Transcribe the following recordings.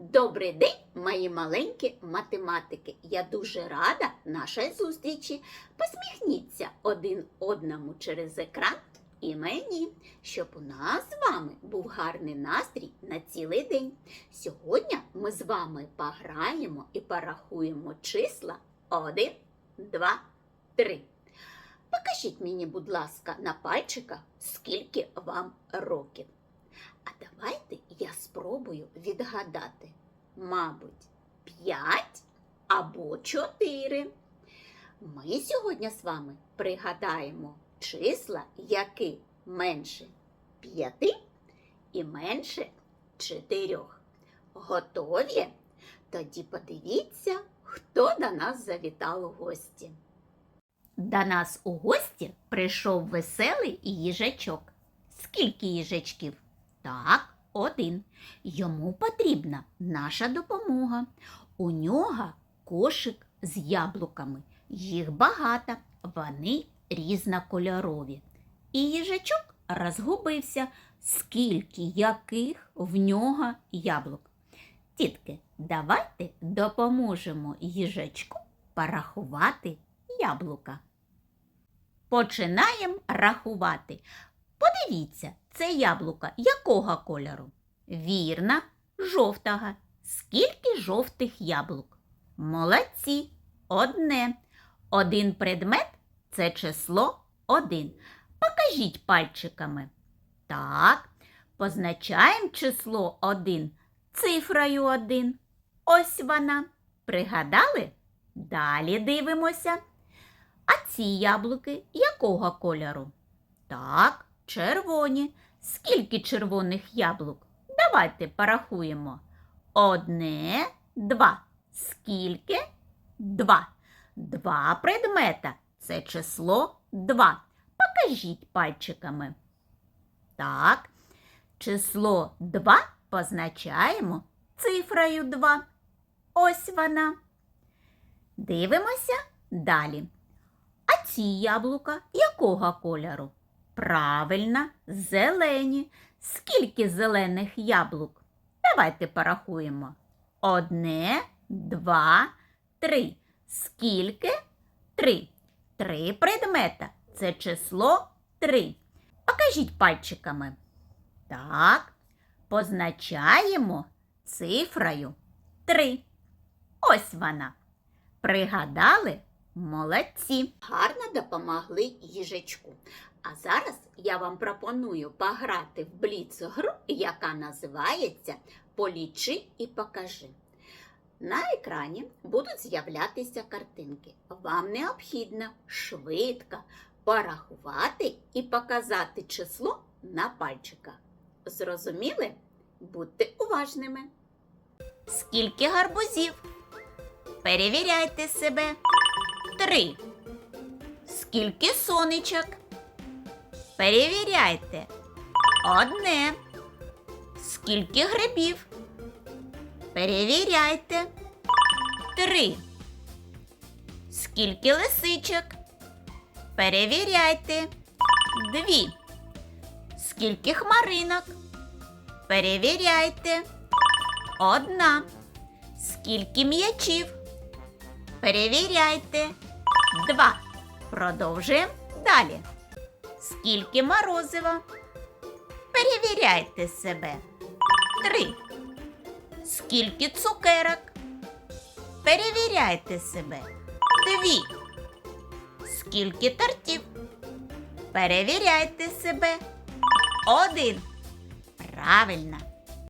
Добрий день, мої маленькі математики. Я дуже рада нашій зустрічі. Посміхніться один одному через екран і мені, щоб у нас з вами був гарний настрій на цілий день. Сьогодні ми з вами пограємо і порахуємо числа 1, 2, 3. Покажіть мені, будь ласка, на пальчиках, скільки вам років. А давайте я спробую відгадати. Мабуть, 5 або 4. Ми сьогодні з вами пригадаємо числа, які менше 5 і менше 4. Готові? Тоді подивіться, хто до нас завітав у гості. До нас у гості прийшов веселий їжачок. Скільки їжачків? Так, один. Йому потрібна наша допомога. У нього кошик з яблуками. Їх багато, вони різнокольорові. І їжачок розгубився, скільки яких в нього яблук. Тітки, давайте допоможемо їжачку порахувати яблука. Починаємо рахувати. Подивіться, це яблука якого кольору? Вірно, жовтого. Скільки жовтих яблук? Молодці. Одне. Один предмет це число один. Покажіть пальчиками. Так, позначаємо число один цифрою один. Ось вона. Пригадали? Далі дивимося. А ці яблуки якого кольору? Так, червоні. Скільки червоних яблук? Давайте порахуємо. Одне, два. Скільки? Два. Два предмета. Це число два. Покажіть пальчиками. Так, число два позначаємо цифрою два. Ось вона. Дивимося далі. А ці яблука якого кольору? Правильно, зелені. Скільки зелених яблук? Давайте порахуємо. Одне, два, три. Скільки? Три. Три предмета. Це число три. Покажіть пальчиками. Так, позначаємо цифрою три. Ось вона. Пригадали? Молодці. Гарно допомогли їжачку. А зараз я вам пропоную пограти в бліц-гру, яка називається Полічи і покажи. На екрані будуть з'являтися картинки. Вам необхідно швидко порахувати і показати число на пальчиках. Зрозуміли? Будьте уважними. Скільки гарбузів? Перевіряйте себе. Три. Скільки сонечок? Перевіряйте. Одне. Скільки грибів? Перевіряйте. Три. Скільки лисичок? Перевіряйте. Дві. Скільки хмаринок? Перевіряйте. Одна. Скільки м'ячів? Перевіряйте. Два. Продовжуємо далі. Скільки морозива? Перевіряйте себе. Три. Скільки цукерок? Перевіряйте себе. Дві. Скільки тортів? Перевіряйте себе. Один. Правильно.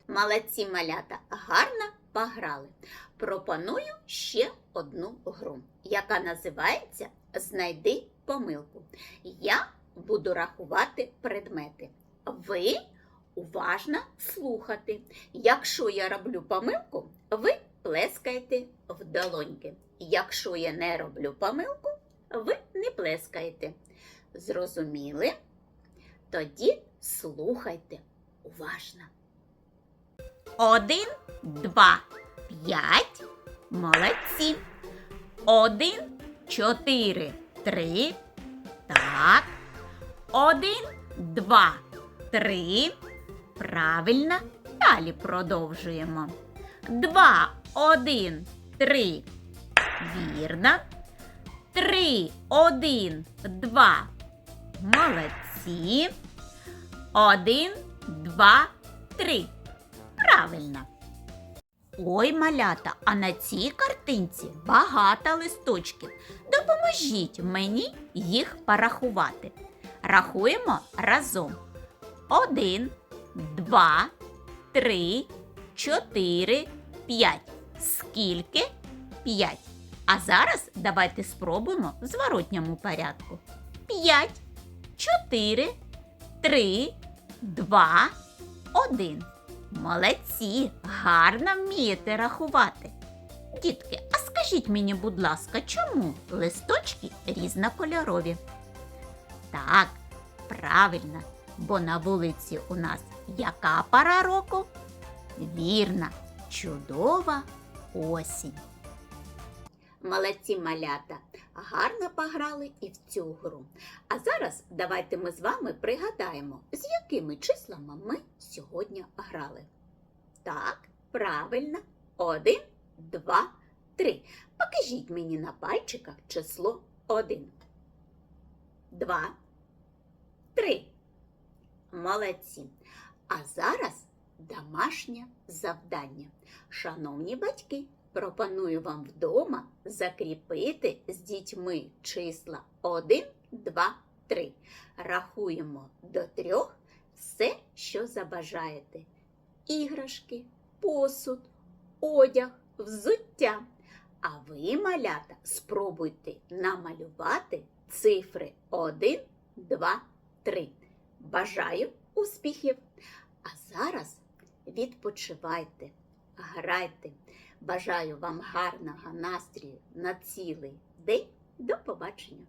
Молодці малята, гарно пограли. Пропоную ще одну гру, яка називається Знайди помилку. Я буду рахувати предмети. Ви уважно слухати. Якщо я роблю помилку, ви плескаєте в долоньки. Якщо я не роблю помилку, ви не плескаєте. Зрозуміли? Тоді слухайте уважно. Один, два, п'ять. Молодці. Один, чотири, три. Так. Один, два, три. Правильно. Далі продовжуємо. Два, один, три. Вірно. Три, один, два. Молодці. Один, два, три. Правильно. Ой, малята, а на цій картинці багато листочків. Допоможіть мені їх порахувати. Рахуємо разом. Один, два, три, чотири, п'ять. Скільки? П'ять. А зараз давайте спробуємо в зворотньому порядку. П'ять, чотири, три, два, один. Молодці, гарно вмієте рахувати. Дітки, а скажіть мені, будь ласка, чому листочки різнокольорові? Так, правильно, бо на вулиці у нас яка пора року? Вірна, чудова осінь. Молодці малята, гарно пограли і в цю гру. А зараз давайте ми з вами пригадаємо, з якими числами ми сьогодні грали. Так, правильно. Один, два, три. Покажіть мені на пальчиках число один. Два, три. Молодці. А зараз домашнє завдання. Шановні батьки, пропоную вам вдома закріпити з дітьми числа 1, 2, 3. Рахуємо до трьох все, що забажаєте. Іграшки, посуд, одяг, взуття. А ви, малята, спробуйте намалювати цифри 1, 2, 3. Бажаю успіхів! А зараз відпочивайте, грайте. Бажаю вам гарного настрію на цілий день. До побачення!